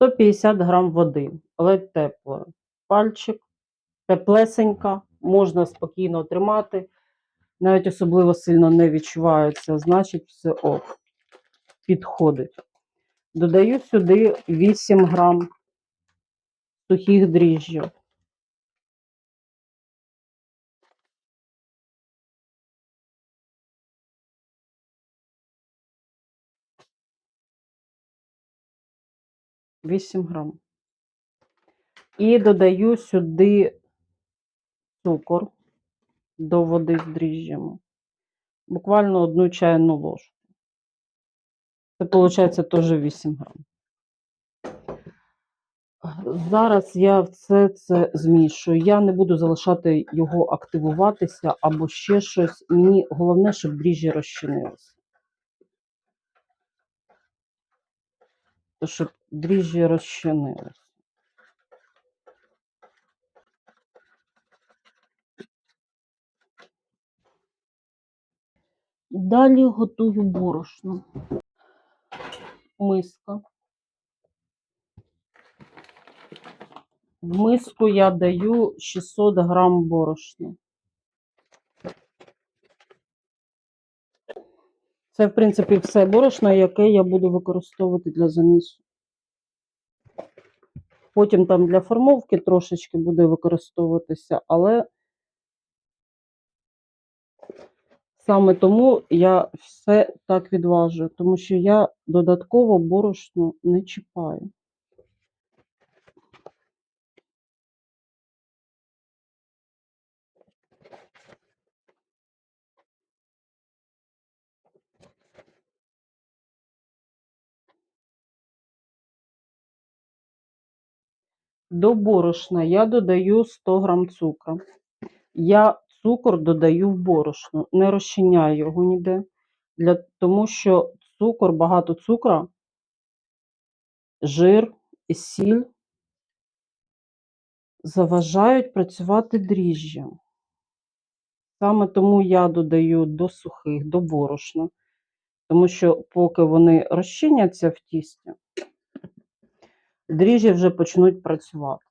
150 грам води, ледь теплої. Пальчик, теплесенька, можна спокійно тримати. Навіть особливо сильно не відчувається, значить все ок. Підходить. Додаю сюди 8 грам сухих дріжджів. Вісім грам. І додаю сюди цукор до води з дріжджами. Буквально одну чайну ложку. Це виходить теж 8 грам. Зараз я все це змішую. Я не буду залишати його активуватися або ще щось. Мені головне, щоб дріжджі розчинилися. Щоб дріжджі розчинилися. Далі готую борошно. Миска. В миску я даю 600 грам борошна. Це, в принципі, все борошно, яке я буду використовувати для замісу. Потім там для формовки трошечки буде використовуватися, але саме тому я все так відважую, тому що я додатково борошно не чіпаю. До борошна я додаю 100 грам цукру. Я цукор додаю в борошно, не розчиняю його ніде, для, тому що цукор, багато цукру, жир і сіль заважають працювати дріжджям. Саме тому я додаю до сухих, до борошна, тому що поки вони розчиняться в тісті, дріжджі вже почнуть працювати.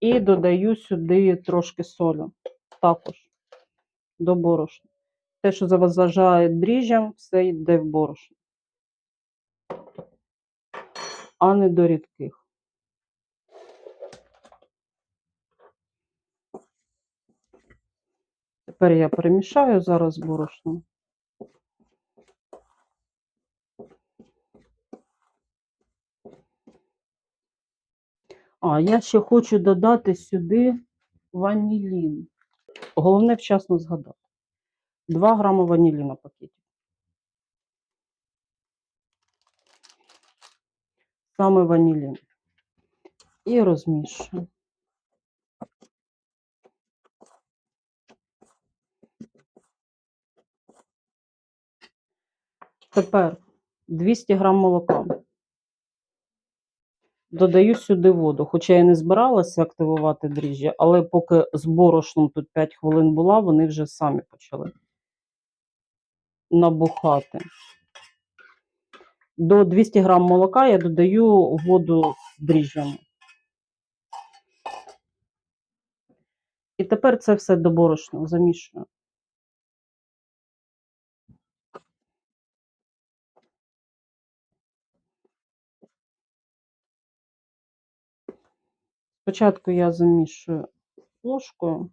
І додаю сюди трошки солі також до борошна. Те, що заважає дріжджам, все йде в борошно, а не до рідких. Тепер я перемішаю зараз борошно. А, я ще хочу додати сюди ванілін. Головне вчасно згадати. 2 грами ваніліна пакеті. Саме ванілін. І розмішую. Тепер 200 грам молока. Додаю сюди воду, хоча я не збиралася активувати дріжджі, але поки з борошном тут 5 хвилин була, вони вже самі почали набухати. До 200 грам молока я додаю воду з дріжджами. І тепер це все до борошна замішую. Спочатку я замішую ложкою.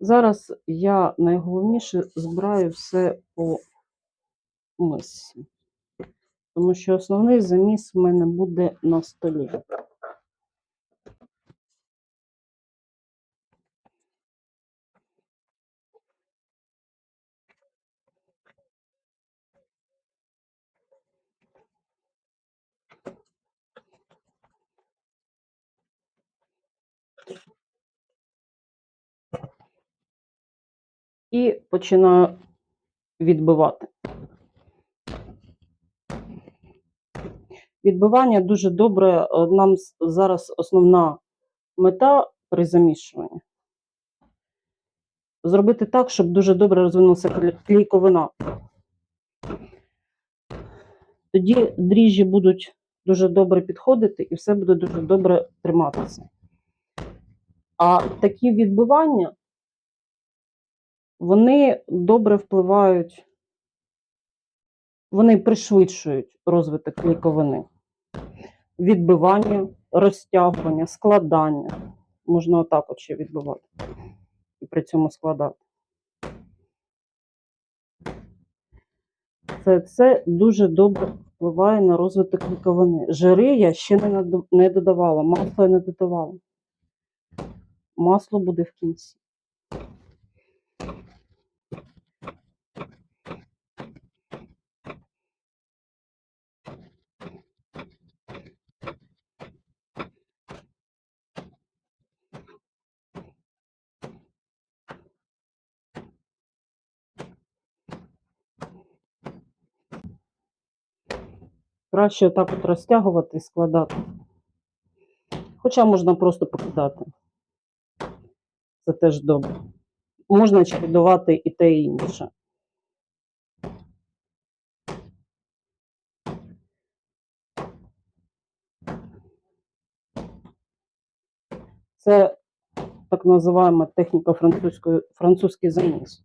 Зараз я найголовніше збираю все по мисці, тому що основний заміс в мене буде на столі. І починаю відбивати. Відбивання дуже добре. е, Нам зараз основна мета при замішуванні. Зробити так, щоб дуже добре розвинулася клі- клейковина. Тоді дріжджі будуть дуже добре підходити і все буде дуже добре триматися. А такі відбивання, вони добре впливають, вони пришвидшують розвиток клейковини. Відбивання, розтягування, складання. Можна отак от ще відбивати і при цьому складати. Це, це дуже добре впливає на розвиток клейковини. Жири я ще не, не додавала, масло я не додавала. Масло буде в кінці. Краще отак от розтягувати і складати. Хоча можна просто покидати. Це теж добре. Можна чередувати і те, і інше. Це так називаємо техніка французької, французький заміс.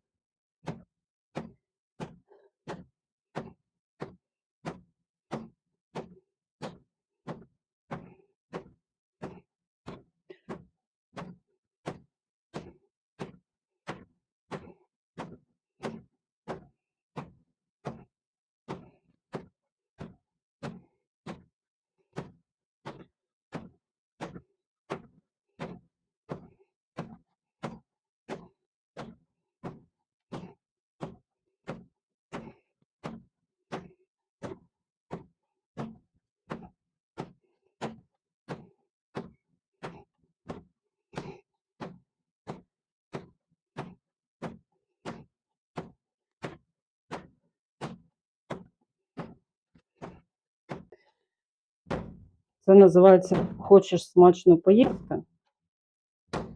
Це називається хочеш смачно поїсти,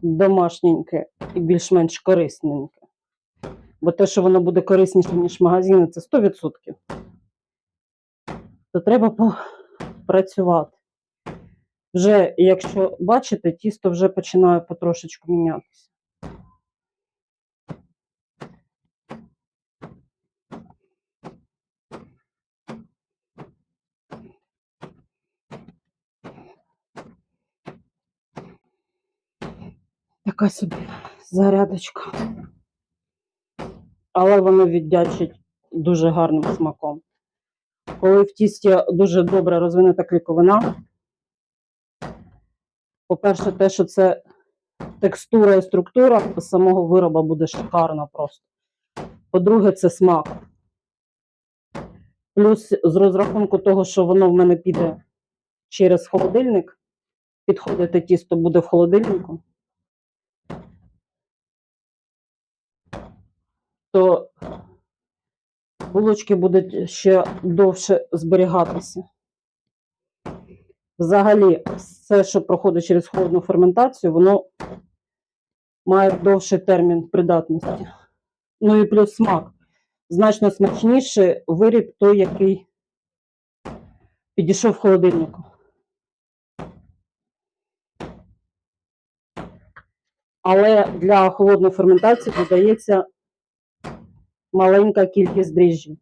домашненьке і більш-менш корисненьке. Бо те, що воно буде корисніше, ніж магазини, це 100%. То треба попрацювати. Вже, якщо бачите, тісто вже починає потрошечку мінятися. Така собі зарядочка. Але воно віддячить дуже гарним смаком. Коли в тісті дуже добре розвинута кліковина, по-перше, те, що це текстура і структура самого вироба буде шикарна просто. По-друге, це смак. Плюс з розрахунку того, що воно в мене піде через холодильник, підходити тісто буде в холодильнику, то булочки будуть ще довше зберігатися. Взагалі, все, що проходить через холодну ферментацію, воно має довший термін придатності. Ну і плюс смак. Значно смачніше виріб той, який підійшов в холодильнику. Але для холодної ферментації додається маленька кількість дріжджів.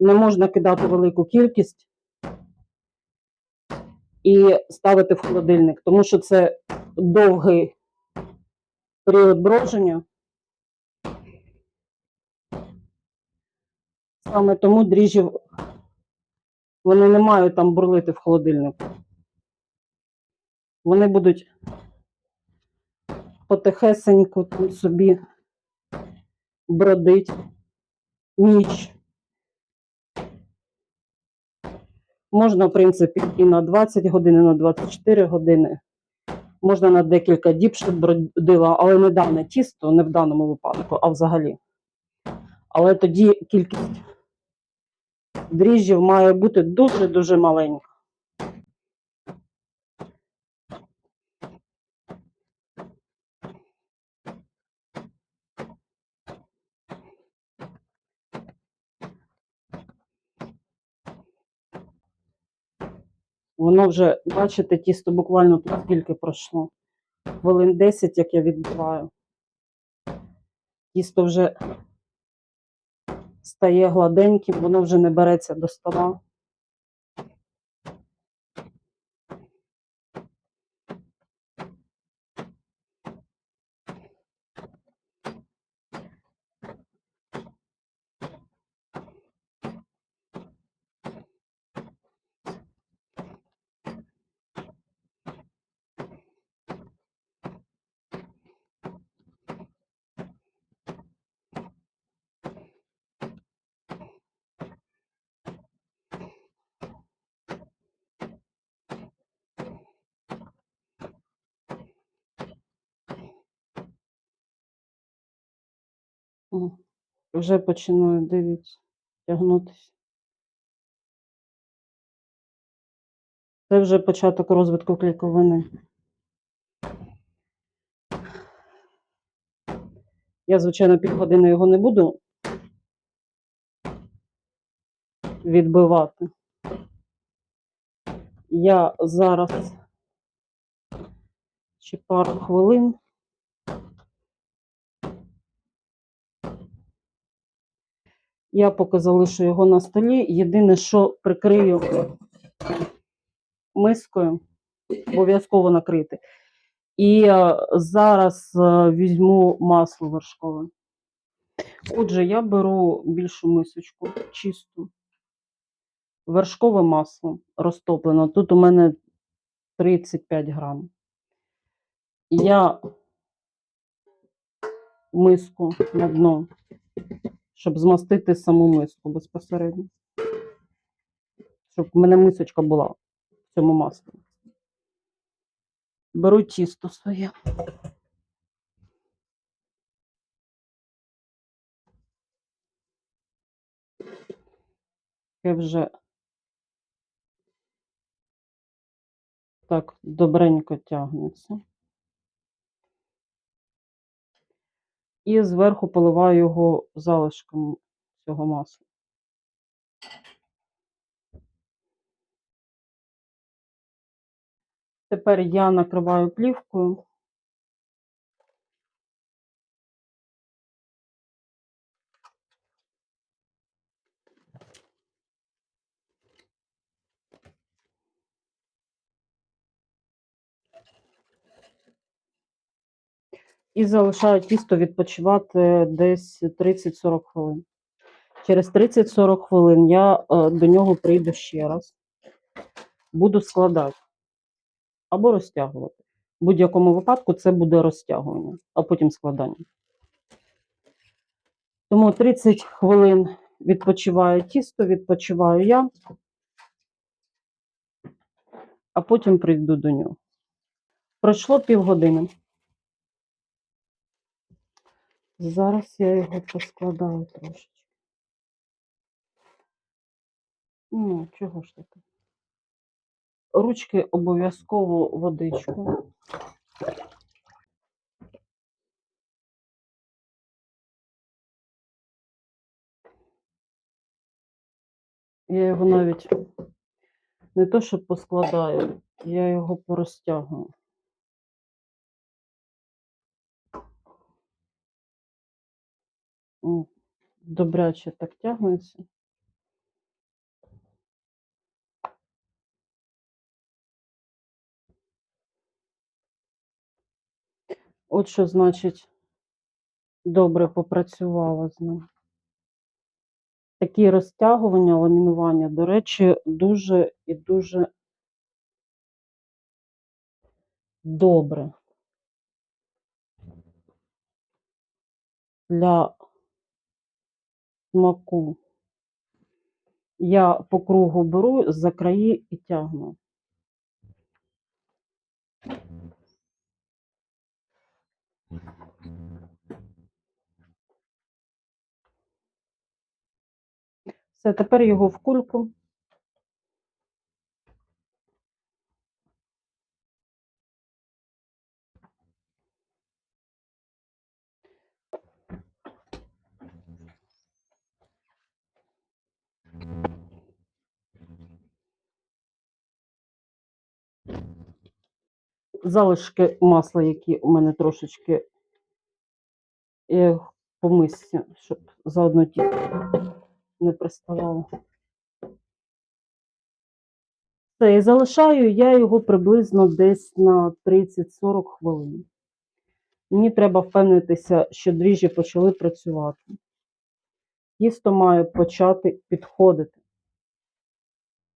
Не можна кидати велику кількість і ставити в холодильник, тому що це довгий період броження. Саме тому дріжджі вони не мають там бурлити в холодильнику. Вони будуть потихесеньку там собі бродить ніч. Можна, в принципі, і на 20 годин, і на 24 години. Можна на декілька діб, щоб бродила, але не дане тісто, не в даному випадку, а взагалі. Але тоді кількість дріжджів має бути дуже-дуже маленька. Воно вже, бачите, тісто буквально тут скільки пройшло. Хвилин 10, як я відбиваю. Тісто вже стає гладеньким, воно вже не береться до стола. О, Вже починаю, дивіться, тягнутися. Це вже початок розвитку клейковини. Я, звичайно, півгодини його не буду відбивати. Я зараз ще пару хвилин. Я поки залишу його на столі. Єдине, що прикрию мискою, обов'язково накрити. І е, зараз е, візьму масло вершкове. Отже, я беру більшу мисочку, чисту. Вершкове масло розтоплено. Тут у мене 35 грам. Я миску на дно, щоб змастити саму миску безпосередньо. Щоб в мене мисочка була в цьому маслі. Беру тісто своє. Яке вже так добренько тягнеться. І зверху поливаю його залишком цього масла. Тепер я накриваю плівкою. І залишаю тісто відпочивати десь 30-40 хвилин. Через 30-40 хвилин я е, до нього прийду ще раз. Буду складати або розтягувати. В будь-якому випадку це буде розтягування, а потім складання. Тому 30 хвилин відпочиває тісто, відпочиваю я, а потім прийду до нього. Пройшло півгодини. Зараз я його поскладаю трошечки. Ну, чого ж таке? Ручки обов'язково водичку. Я його навіть не то, що поскладаю, я його порозтягую. Добряче так тягнеться. От що значить добре попрацювала з ним. Такі розтягування, ламінування, до речі, дуже і дуже добре для смаку. Я по кругу беру за краї і тягну. Все, тепер його в кульку. Залишки масла, які у мене трошечки я мисці, щоб заодно тісто не приставало. Все, і залишаю я його приблизно десь на 30-40 хвилин. Мені треба впевнитися, що дріжджі почали працювати. Тісто має почати підходити.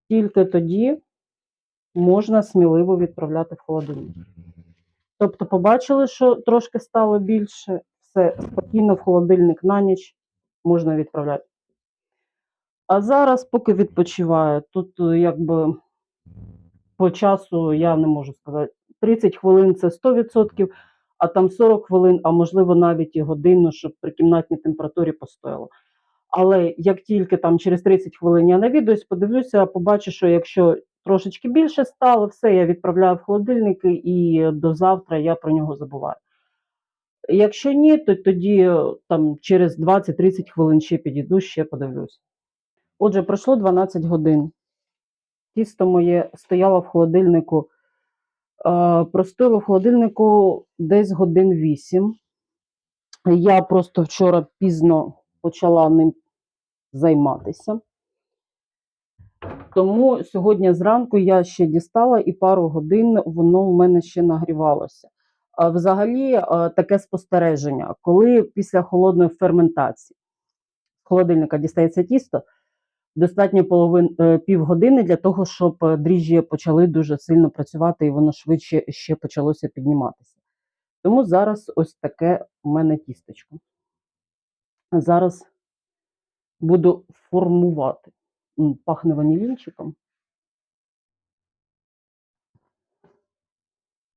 Тільки тоді можна сміливо відправляти в холодильник. Тобто, побачили, що трошки стало більше, все спокійно в холодильник на ніч можна відправляти. А зараз, поки відпочиває, тут якби по часу я не можу сказати. 30 хвилин це 100%, а там 40 хвилин, а можливо навіть і годину, щоб при кімнатній температурі постояло. Але як тільки там через 30 хвилин я навідуюсь, подивлюся, побачу, що якщо трошечки більше стало, все, я відправляю в холодильник і до завтра я про нього забуваю. Якщо ні, то тоді е, там через 20-30 хвилин ще підійду, ще подивлюсь. Отже, пройшло 12 годин. Тісто моє стояло в холодильнику. Е, простояло в холодильнику десь годин 8. Я просто вчора пізно почала ним займатися. Тому сьогодні зранку я ще дістала і пару годин воно в мене ще нагрівалося. Взагалі, таке спостереження, коли після холодної ферментації з холодильника дістається тісто, достатньо половин е, півгодини для того, щоб е, дріжджі почали дуже сильно працювати і воно швидше ще почалося підніматися. Тому зараз ось таке у мене тістечко. Зараз буду формувати. Пахне ванілінчиком.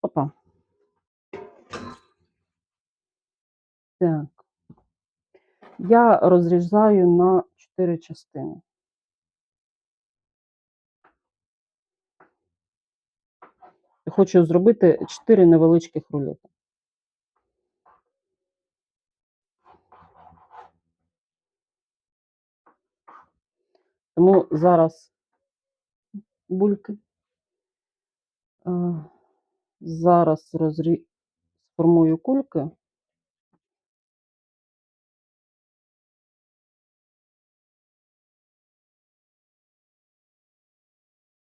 Опа. Так. Я розрізаю на 4 частини. Хочу зробити 4 невеличких рулети. Тому зараз бульки. Е, Зараз розрі... сформую кульки.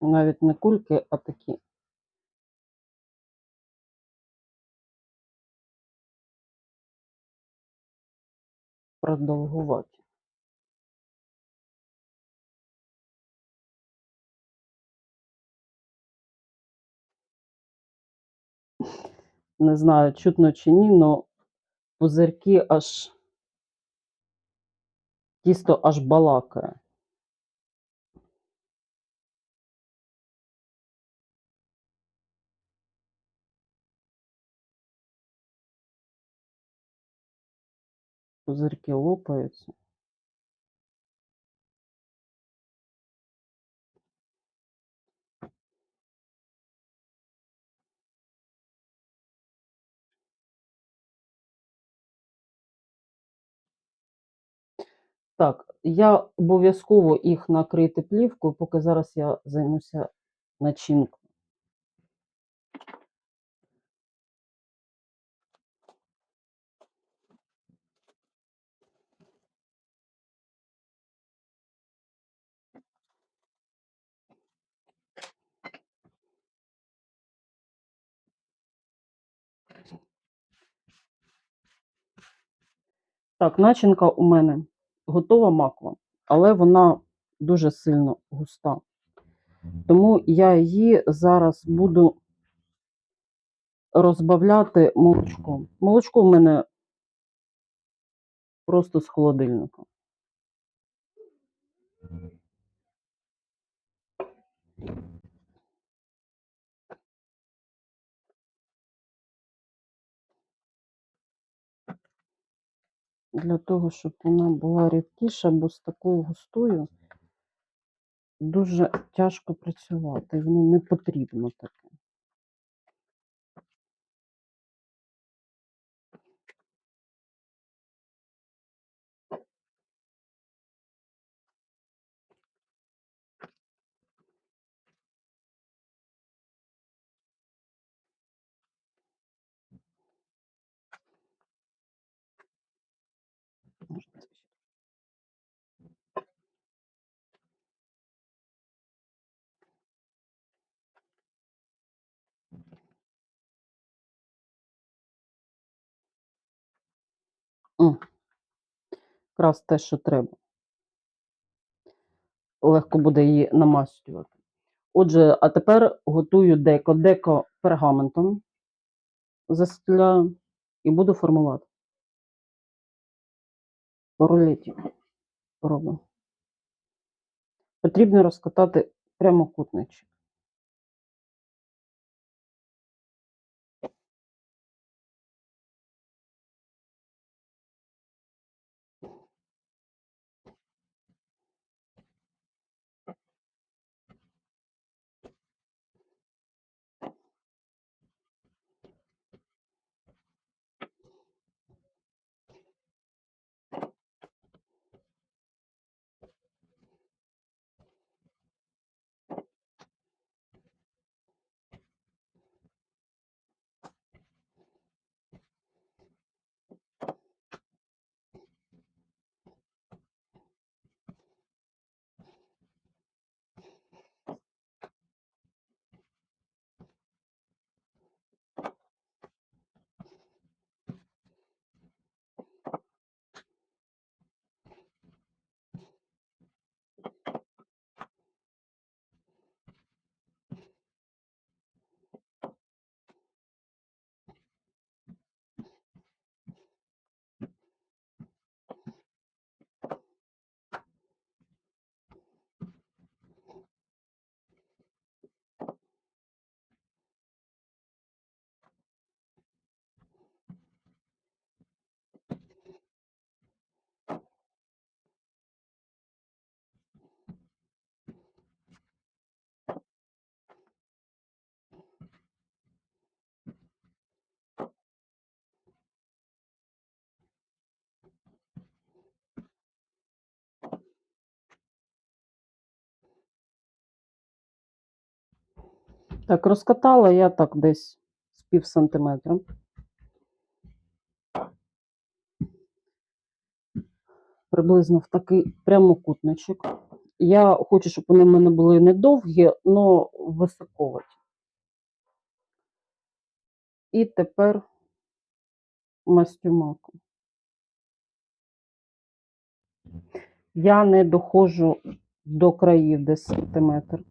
Навіть не кульки, а такі. Продовгуваті. Не знаю, чутно чи ні, але пузирки аж тісто аж балакає. Пузирки лопаються. Так, я обов'язково їх накрити плівкою, поки зараз я займуся начинкою. Так, начинка у мене готова макова, але вона дуже сильно густа. Тому я її зараз буду розбавляти молочком. Молочко в мене просто з холодильника. для того, щоб вона була рідкіша, бо з такою густою дуже тяжко працювати. Воно не потрібно таке. Якраз те, що треба. Легко буде її намастювати. Отже, а тепер готую деко. Деко пергаментом застеляю і буду формувати. Рулеті робимо. Потрібно розкатати прямокутничок. Так, розкатала я так десь з пів сантиметра. Приблизно в такий прямокутничок. Я хочу, щоб вони в мене були не довгі, але високоваті. І тепер мастюмаку. Я не доходжу до країв десь сантиметр.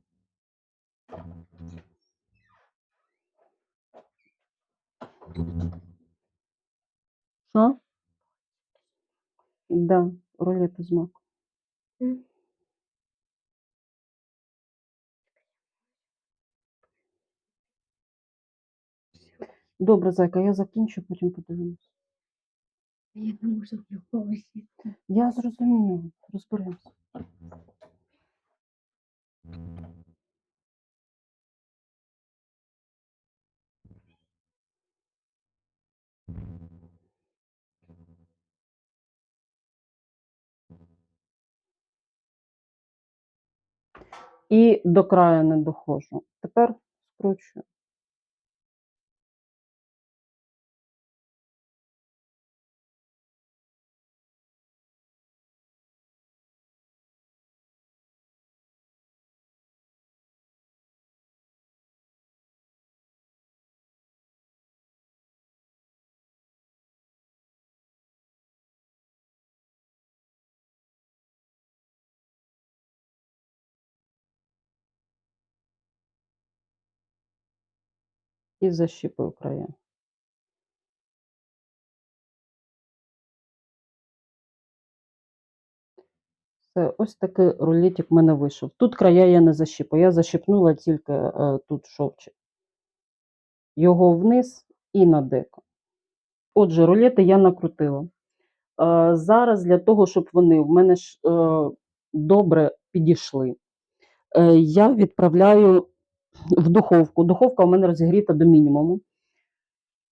Що? Да, рулети з маком. М. Добре, зайка, я закінчу, потім подивимось. Я не можу в. Я зрозуміла, розберемося. І до краю не доходжу. Тепер скручую. І защіпую края. Все, ось такий рулетик в мене вийшов. Тут края я не защіпаю, я защіпнула тільки е, тут шовчик. Його вниз і на деко. Отже, рулети я накрутила. Е, зараз для того, щоб вони в мене ж е, добре підійшли, е, я відправляю в духовку. Духовка у мене розігріта до мінімуму.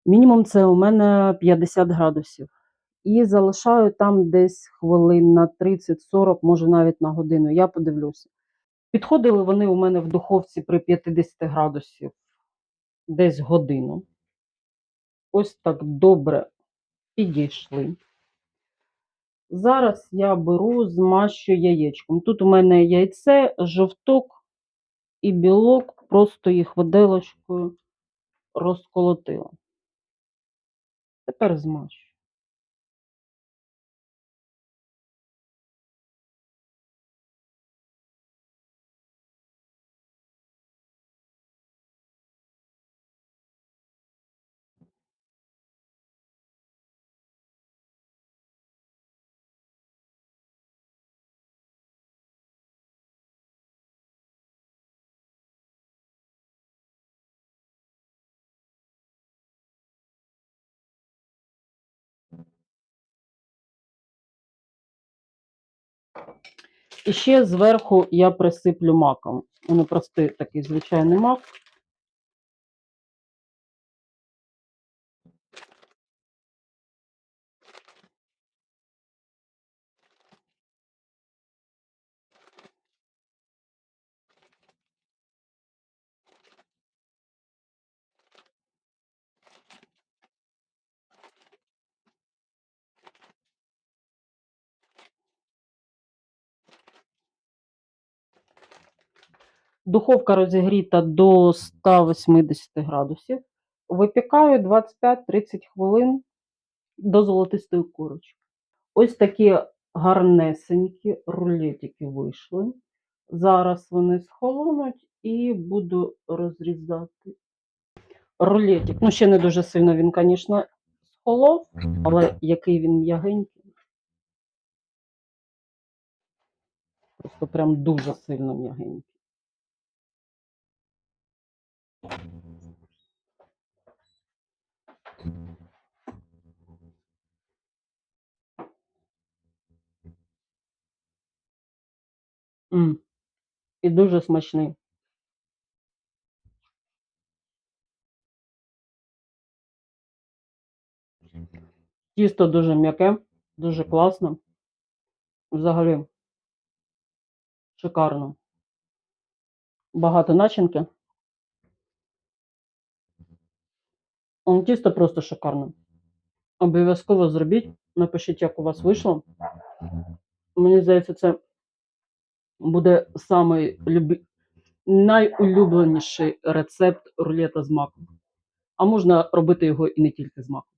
Мінімум це у мене 50 градусів. І залишаю там десь хвилин на 30-40, може навіть на годину. Я подивлюся. Підходили вони у мене в духовці при 50 градусів десь годину. Ось так добре підійшли. Зараз я беру, змащу яєчком. Тут у мене яйце, жовток і білок, просто їх виделочкою розколотила. Тепер змащу. І ще зверху я присиплю маком. Ну, простий такий звичайний мак. Духовка розігріта до 180 градусів. Випікаю 25-30 хвилин до золотистої корочки. Ось такі гарнесенькі рулетики вийшли. Зараз вони схолонуть і буду розрізати. Рулетик. Ну, ще не дуже сильно він, звісно, схолов, але який він м'ягенький. Просто прям дуже сильно м'ягенький. М. І дуже смачний. Тісто дуже м'яке, дуже класно. Взагалі шикарно. Багато начинки. Тісто просто шикарне. Обов'язково зробіть. Напишіть, як у вас вийшло. Мені здається, це буде самий любі... найулюбленіший рецепт рулета з маком. А можна робити його і не тільки з маком.